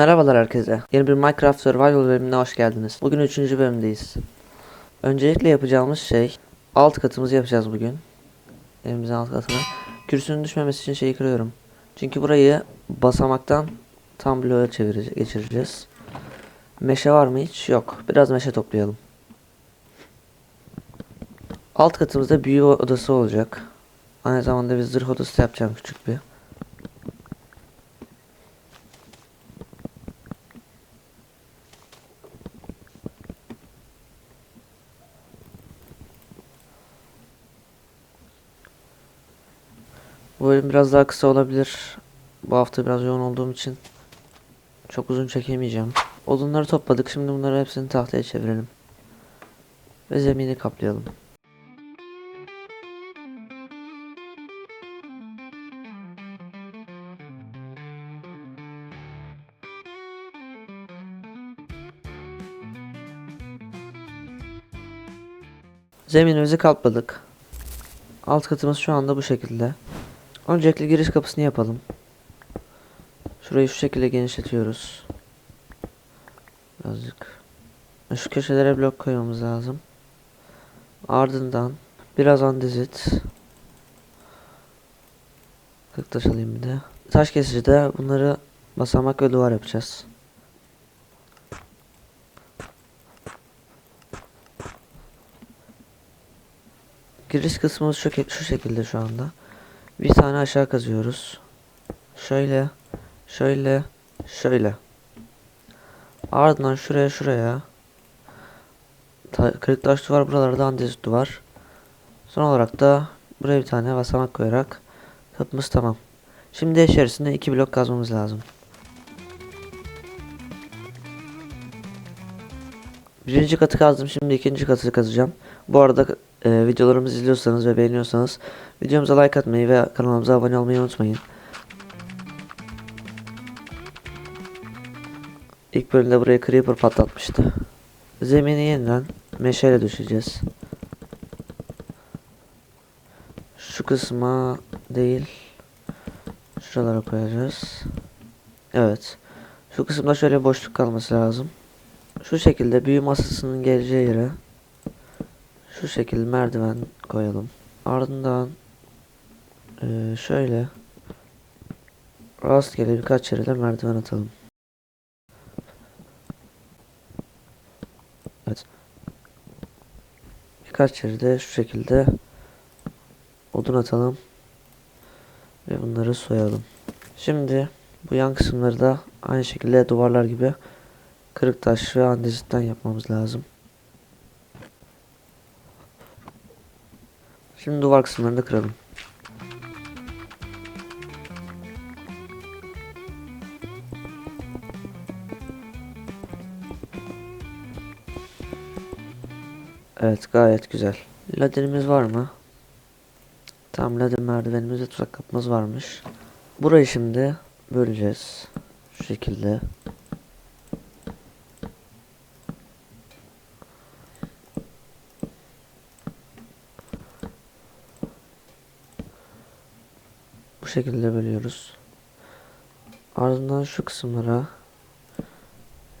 Merhabalar herkese. Yeni bir Minecraft Survival bölümüne hoş geldiniz. Bugün 3. bölümdeyiz. Öncelikle yapacağımız şey alt katımızı yapacağız bugün. Evimizin alt katını. Kürsünün düşmemesi için şeyi kırıyorum. Çünkü burayı basamaktan tam bloğa çevireceğiz, geçireceğiz. Meşe var mı hiç? Yok. Biraz meşe toplayalım. Alt katımızda büyü odası olacak. Aynı zamanda bir zırh odası yapacağım küçük bir. Bölüm biraz daha kısa olabilir. Bu hafta biraz yoğun olduğum için çok uzun çekemeyeceğim. Odunları topladık. Şimdi bunları hepsini tahtaya çevirelim. Ve zemini kaplayalım. Zeminimizi kapladık. Alt katımız şu anda bu şekilde. Öncelikle giriş kapısını yapalım. Şurayı şu şekilde genişletiyoruz. Birazcık. Şu köşelere blok koymamız lazım. Ardından biraz andezit. Kırk taş alayım bir de. Taş kesicide bunları basamak ve duvar yapacağız. Giriş kısmımız şu, şu şekilde şu anda. Bir tane aşağı kazıyoruz. Şöyle, şöyle, şöyle. Ardından şuraya şuraya. Ta kırık taş duvar buralarda andezit duvar. Son olarak da buraya bir tane basamak koyarak kapımız tamam. Şimdi içerisinde iki blok kazmamız lazım. Birinci katı kazdım. Şimdi ikinci katı kazacağım. Bu arada e, videolarımızı izliyorsanız ve beğeniyorsanız videomuza like atmayı ve kanalımıza abone olmayı unutmayın. İlk bölümde burayı creeper patlatmıştı. Zemini yeniden meşale düşeceğiz. Şu kısma değil. Şuralara koyacağız. Evet. Şu kısımda şöyle boşluk kalması lazım. Şu şekilde büyü masasının geleceği yere şu şekilde merdiven koyalım. Ardından eee, şöyle rastgele birkaç yere de merdiven atalım. Evet. Birkaç yere de şu şekilde odun atalım ve bunları soyalım. Şimdi bu yan kısımları da aynı şekilde duvarlar gibi kırık taş ve andezitten yapmamız lazım. Şimdi duvar kısımlarını da kıralım. Evet gayet güzel. Laderimiz var mı? Tam lader merdivenimizde tuzak kapımız varmış. Burayı şimdi böleceğiz. Şu şekilde. Şekilde bölüyoruz. Ardından şu kısımlara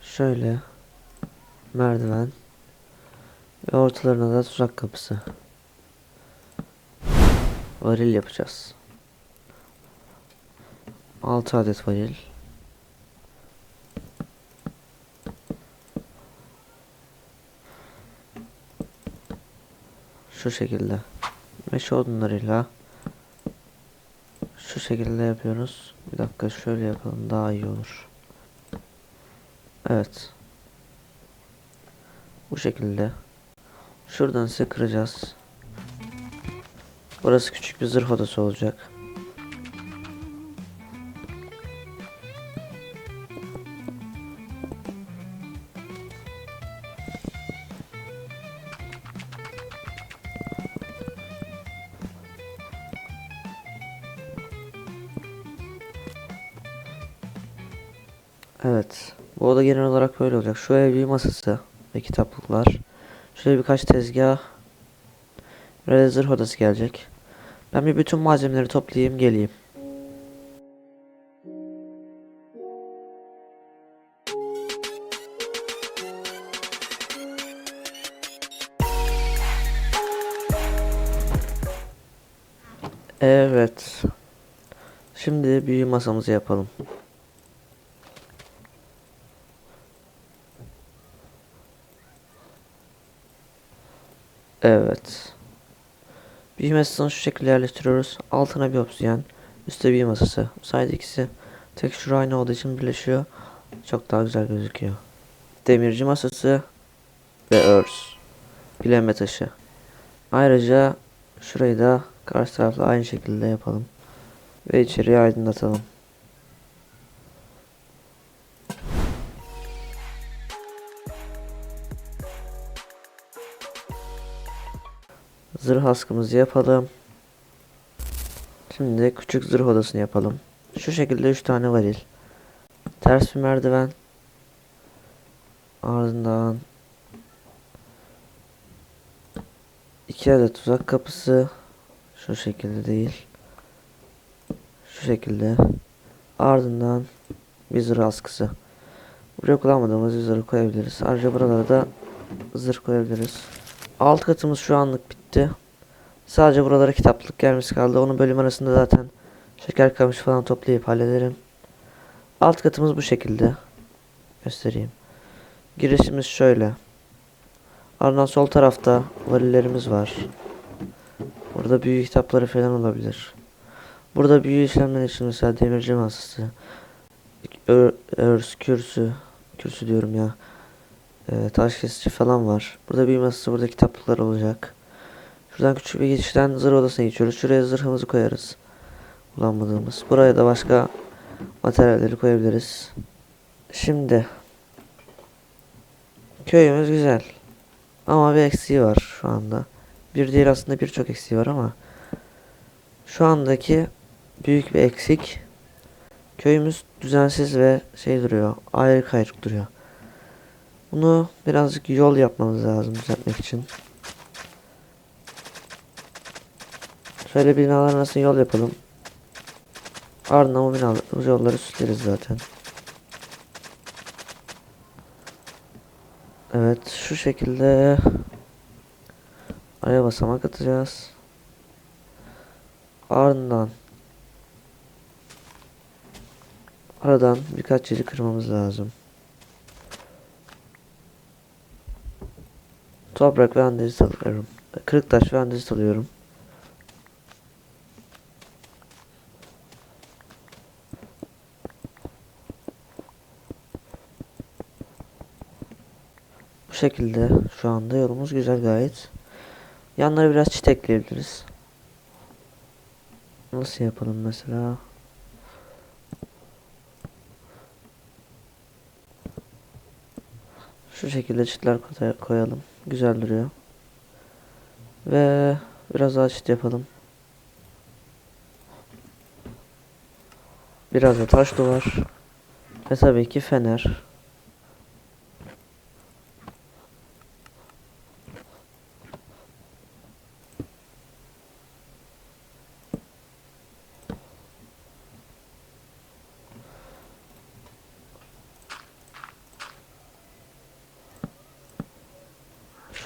şöyle merdiven ve ortalarına da tuzak kapısı. Varil yapacağız. 6 adet varil. Şu şekilde. Meşe odunlarıyla şu şekilde yapıyoruz. Bir dakika şöyle yapalım daha iyi olur. Evet. Bu şekilde. Şuradan ise kıracağız. Burası küçük bir zırh odası olacak. Evet. Bu oda genel olarak böyle olacak. Şuraya bir masası ve kitaplıklar. Şuraya birkaç tezgah. Böyle zırh odası gelecek. Ben bir bütün malzemeleri toplayayım geleyim. Evet. Şimdi büyü masamızı yapalım. Evet. Büyü masasını şu şekilde yerleştiriyoruz. Altına bir obsidiyen, üstte büyü masası. Bu sayede ikisi tek şu aynı olduğu için birleşiyor. Çok daha güzel gözüküyor. Demirci masası ve örs. Bileme taşı. Ayrıca şurayı da karşı tarafla aynı şekilde yapalım. Ve içeriği aydınlatalım. Zırh askımızı yapalım. Şimdi de küçük zırh odasını yapalım. Şu şekilde 3 tane varil. Ters bir merdiven. Ardından iki adet tuzak kapısı. Şu şekilde değil. Şu şekilde. Ardından bir zırh askısı. Buraya kullanmadığımız bir zırh koyabiliriz. Ayrıca buralara da zırh koyabiliriz. Alt katımız şu anlık bitti. Sadece buralara kitaplık gelmesi kaldı. Onun bölüm arasında zaten şeker kamış falan toplayıp hallederim. Alt katımız bu şekilde. Göstereyim. Girişimiz şöyle. Ardından sol tarafta varillerimiz var. Burada büyü kitapları falan olabilir. Burada büyü işlemleri için mesela demirci masası, ör, örs, kürsü, kürsü diyorum ya, e, taş kesici falan var. Burada büyü masası, burada kitaplıklar olacak. Şuradan küçük bir geçişten zırh odasına geçiyoruz. Şuraya zırhımızı koyarız. Kullanmadığımız. Buraya da başka materyalleri koyabiliriz. Şimdi köyümüz güzel. Ama bir eksiği var şu anda. Bir değil aslında birçok eksiği var ama şu andaki büyük bir eksik köyümüz düzensiz ve şey duruyor. Ayrı kayrık duruyor. Bunu birazcık yol yapmamız lazım düzeltmek için. Şöyle binalar arasında yol yapalım. Ardından o binalar, bu yolları süsleriz zaten. Evet şu şekilde araya basamak atacağız. Ardından aradan birkaç yeri kırmamız lazım. Toprak ve andezit alıyorum. Kırık taş ve andezit alıyorum. Bu şekilde şu anda yolumuz güzel gayet. Yanlara biraz çit ekleyebiliriz. Nasıl yapalım mesela? Şu şekilde çitler koy- koyalım. Güzel duruyor. Ve biraz daha çit yapalım. Biraz da taş duvar. Ve tabii ki fener.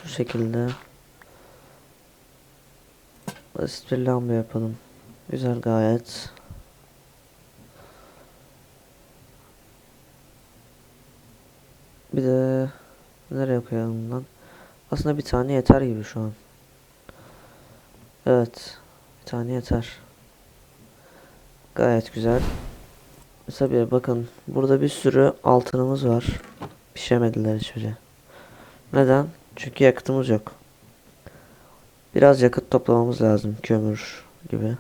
Şu şekilde basit bir lamba yapalım. Güzel gayet. Bir de nereye koyalım lan? Aslında bir tane yeter gibi şu an. Evet. Bir tane yeter. Gayet güzel. Mesela bakın burada bir sürü altınımız var. Pişemediler hiçbiri. Neden? Çünkü yakıtımız yok. Biraz yakıt toplamamız lazım. Kömür gibi.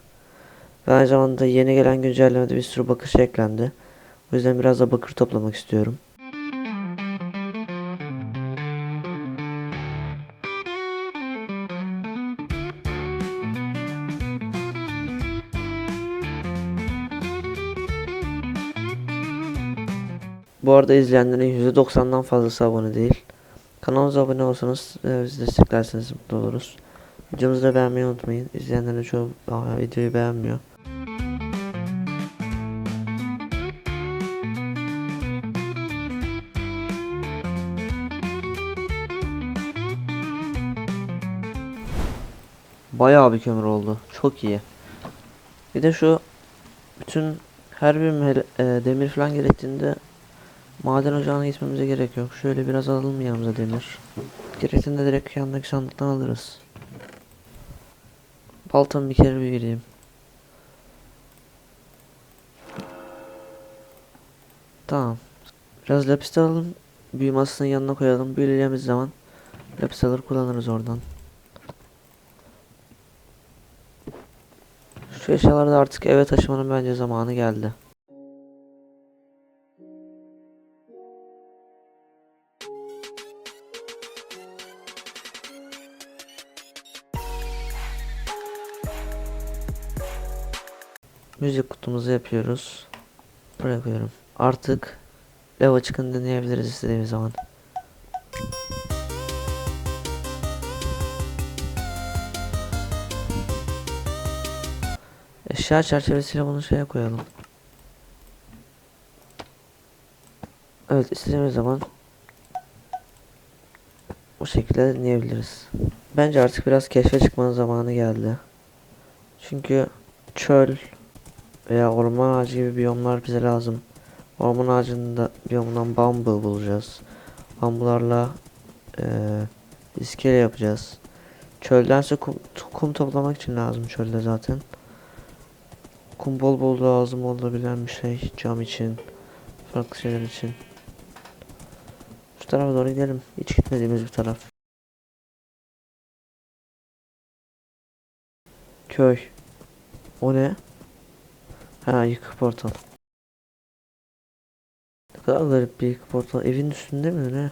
Ve aynı zamanda yeni gelen güncellemede bir sürü bakır eklendi. O yüzden biraz da bakır toplamak istiyorum. Bu arada izleyenlerin %90'dan fazlası abone değil. Kanalımıza abone olsanız e, bizi desteklerseniz mutlu oluruz. Videomuzu da beğenmeyi unutmayın. İzleyenlerin çoğu videoyu beğenmiyor. Bayağı bir kömür oldu. Çok iyi. Bir de şu bütün her bir e, demir falan gerektiğinde maden ocağına gitmemize gerek yok. Şöyle biraz alalım yanımıza demir. Gerektiğinde direkt yanındaki sandıktan alırız. Baltamı bir kere bir gireyim. Tamam. Biraz lapis alalım. Büyü masasının yanına koyalım. Büyüleyeceğimiz zaman lapis alır kullanırız oradan. Şu eşyaları da artık eve taşımanın bence zamanı geldi. Müzik kutumuzu yapıyoruz. Buraya koyuyorum. Artık Lava çıkın dinleyebiliriz istediğimiz zaman. Eşya çerçevesiyle bunu şeye koyalım. Evet istediğimiz zaman bu şekilde dinleyebiliriz. Bence artık biraz keşfe çıkmanın zamanı geldi. Çünkü çöl veya orman ağacı gibi biyomlar bize lazım. Orman ağacında biyomundan bambu bulacağız. Bambularla eee iskele yapacağız. Çöldense kum, kum toplamak için lazım çölde zaten. Kum bol bol lazım olabilen bir şey. Cam için. Farklı şeyler için. Şu tarafa doğru gidelim. Hiç gitmediğimiz bir taraf. Köy. O ne? Ha yıkık portal. Ne kadar garip bir yıkık portal. Evin üstünde mi ne?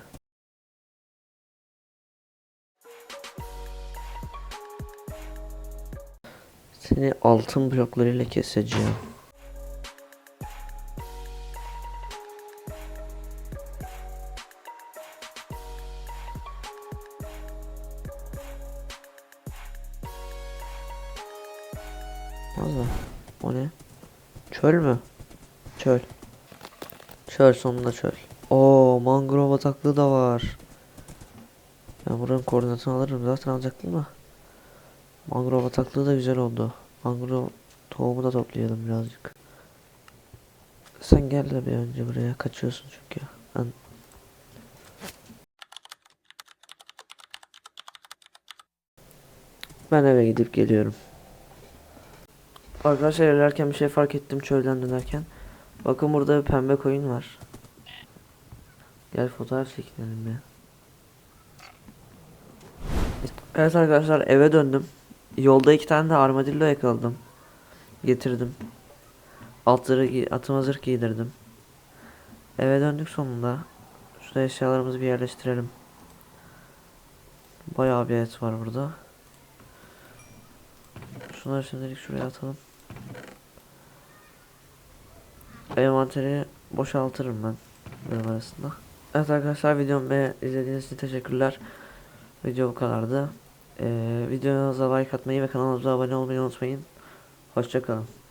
Seni altın bloklarıyla keseceğim. Valla o ne? Çöl mü? Çöl. Çöl sonunda çöl. Oo mangrove bataklığı da var. Ben buranın koordinatını alırım zaten alacaktım da. Mangrove bataklığı da güzel oldu. Mangrove tohumu da toplayalım birazcık. Sen gel de bir önce buraya kaçıyorsun çünkü. Ben Ben eve gidip geliyorum. Arkadaşlar ilerlerken bir şey fark ettim çölden dönerken. Bakın burada bir pembe koyun var. Gel fotoğraf çekinelim ya. Evet arkadaşlar eve döndüm. Yolda iki tane de armadillo yakaladım. Getirdim. Altları gi atıma zırh giydirdim. Eve döndük sonunda. Şurada eşyalarımızı bir yerleştirelim. Bayağı bir et var burada. Şunları şimdilik şuraya atalım. Envanteri boşaltırım ben bölüm arasında. Evet arkadaşlar videomu izlediğiniz için teşekkürler. Video bu kadardı. Ee, videomuza like atmayı ve kanalımıza abone olmayı unutmayın. Hoşçakalın.